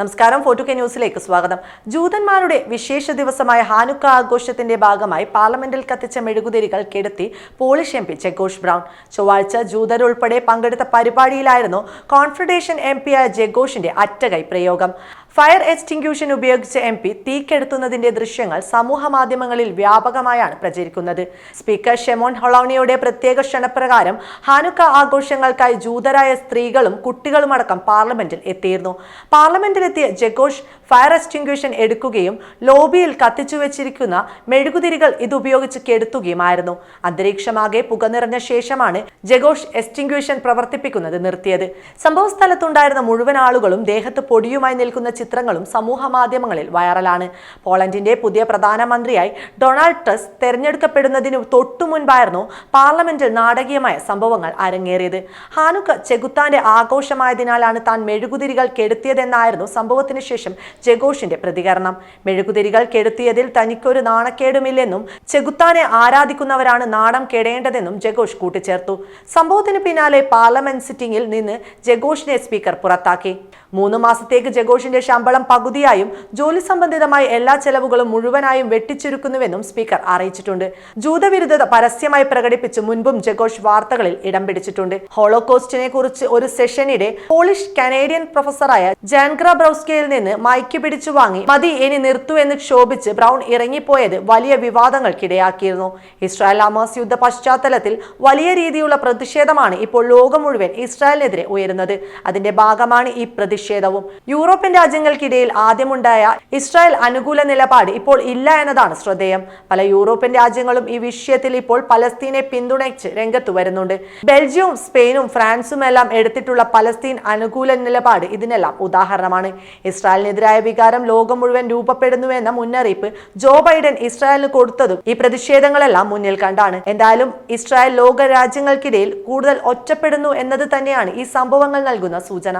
നമസ്കാരം. ഫോർട്ടു കെ ന്യൂസിലേക്ക് സ്വാഗതം. ജൂതന്മാരുടെ വിശേഷ ദിവസമായ ഹാനുക്ക ആഘോഷത്തിന്റെ ഭാഗമായി പാർലമെന്റിൽ കത്തിച്ച മെഴുകുതിരികൾ കെടുത്തി പോളിഷ് എം പി ജഗോഷ് ബ്രൗൺ. ചൊവ്വാഴ്ച ജൂതരുൾപ്പെടെ പങ്കെടുത്ത പരിപാടിയിലായിരുന്നു കോൺഫെഡറേഷൻ എം പിയായ ജഗോഷിന്റെ അറ്റകൈ പ്രയോഗം. ഫയർ എക്സ്റ്റിങ്ക്യൂഷൻ ഉപയോഗിച്ച് എം പി തീക്കെടുത്തുന്നതിന്റെ ദൃശ്യങ്ങൾ സമൂഹ മാധ്യമങ്ങളിൽ വ്യാപകമായാണ് പ്രചരിക്കുന്നത്. സ്പീക്കർ ഷെമോൺ ഹൊളോണിയുടെ പ്രത്യേക ക്ഷണപ്രകാരം ഹാനുക്ക ആഘോഷങ്ങൾക്കായി ജൂതരായ സ്ത്രീകളും കുട്ടികളുമടക്കം പാർലമെന്റിൽ എത്തിയിരുന്നു. പാർലമെന്റിലെത്തിയ ജഗോഷ് ഫയർ എക്സ്റ്റിങ്ക്യൂഷൻ എടുക്കുകയും ലോബിയിൽ കത്തിച്ചു വെച്ചിരിക്കുന്ന മെഴുകുതിരികൾ ഇതുപയോഗിച്ച് കെടുത്തുകയുമായിരുന്നു. അന്തരീക്ഷമാകെ പുക നിറഞ്ഞ ശേഷമാണ് ജഗോഷ് എക്സ്റ്റിങ്ക്യൂഷൻ പ്രവർത്തിപ്പിക്കുന്നത് നിർത്തിയത്. സംഭവ സ്ഥലത്തുണ്ടായിരുന്ന മുഴുവൻ ആളുകളും ദേഹത്ത് പൊടിയുമായി നിൽക്കുന്ന ചിത്രങ്ങളും സമൂഹ മാധ്യമങ്ങളിൽ വൈറലാണ്. പോളണ്ടിന്റെ പുതിയ പ്രധാനമന്ത്രിയായി ഡൊണാൾഡ് ട്രസ് തെരഞ്ഞെടുക്കപ്പെടുന്നതിന് തൊട്ടു മുൻപായിരുന്നു പാർലമെന്റിൽ നാടകീയമായ സംഭവങ്ങൾ അരങ്ങേറിയത്. ഹാനുക്ക് ചെകുത്താന്റെ ആഘോഷമായതിനാലാണ് താൻ മെഴുകുതിരികൾ കെടുത്തിയതെന്നായിരുന്നു സംഭവത്തിന് ശേഷം ജഗോഷിന്റെ പ്രതികരണം. മെഴുകുതിരികൾ കെടുത്തിയതിൽ തനിക്കൊരു നാണക്കേടുമില്ലെന്നും ചെകുത്താനെ ആരാധിക്കുന്നവരാണ് നാണം കെടേണ്ടതെന്നും ജഗോഷ് കൂട്ടിച്ചേർത്തു. സംഭവത്തിന് പിന്നാലെ പാർലമെന്റ് സിറ്റിംഗിൽ നിന്ന് ജഗോഷിനെ സ്പീക്കർ പുറത്താക്കി. മൂന്ന് മാസത്തേക്ക് ജഗോഷിന്റെ ശമ്പളം പകുതിയായും ജോലി സംബന്ധിതമായ എല്ലാ ചെലവുകളും മുഴുവനായും വെട്ടിച്ചുരുക്കുന്നുവെന്നും സ്പീക്കർ അറിയിച്ചിട്ടുണ്ട്. ജൂതവിരുദ്ധത പരസ്യമായി പ്രകടിപ്പിച്ച് മുൻപും ജഗോഷ് വാർത്തകളിൽ ഇടം പിടിച്ചിട്ടുണ്ട്. ഹോളോകോസ്റ്റിനെ കുറിച്ച് ഒരു സെഷനിടെ പോളിഷ് കനേഡിയൻ പ്രൊഫസറായ ജാൻഗ്ര ബ്രൗസ്കയിൽ നിന്ന് മൈക്ക് പിടിച്ചു വാങ്ങി മതി ഇനി നിർത്തു എന്ന് ക്ഷോഭിച്ച് ബ്രൗൺ ഇറങ്ങിപ്പോയത് വലിയ വിവാദങ്ങൾക്കിടയാക്കിയിരുന്നു. ഇസ്രായേൽ ഹമാസ് യുദ്ധ പശ്ചാത്തലത്തിൽ വലിയ രീതിയിലുള്ള പ്രതിഷേധമാണ് ഇപ്പോൾ ലോകം മുഴുവൻ ഇസ്രായേലിനെതിരെ ഉയരുന്നത്. അതിന്റെ ഭാഗമാണ് ഈ പ്രതിഷേധവും. യൂറോപ്യൻ രാജ്യങ്ങൾക്കിടയിൽ ആദ്യമുണ്ടായ ഇസ്രായേൽ അനുകൂല നിലപാട് ഇപ്പോൾ ഇല്ല എന്നതാണ് ശ്രദ്ധേയം. പല യൂറോപ്യൻ രാജ്യങ്ങളും ഈ വിഷയത്തിൽ ഇപ്പോൾ പലസ്തീനെ പിന്തുണച്ച് രംഗത്ത് വരുന്നുണ്ട്. ബെൽജിയവും സ്പെയിനും ഫ്രാൻസും എല്ലാം എടുത്തിട്ടുള്ള പലസ്തീൻ അനുകൂല നിലപാട് ഇതിനെല്ലാം ഉദാഹരണമാണ്. ഇസ്രായേലിനെതിരായ വികാരം ലോകം മുഴുവൻ രൂപപ്പെടുന്നുവെന്ന മുന്നറിയിപ്പ് ജോ ബൈഡൻ ഇസ്രായേലിന് കൊടുത്തതും ഈ പ്രതിഷേധങ്ങളെല്ലാം മുന്നിൽ കണ്ടാണ്. എന്തായാലും ഇസ്രായേൽ ലോക രാജ്യങ്ങൾക്കിടയിൽ കൂടുതൽ ഒറ്റപ്പെടുന്നു എന്നത് തന്നെയാണ് ഈ സംഭവങ്ങൾ നൽകുന്ന സൂചന.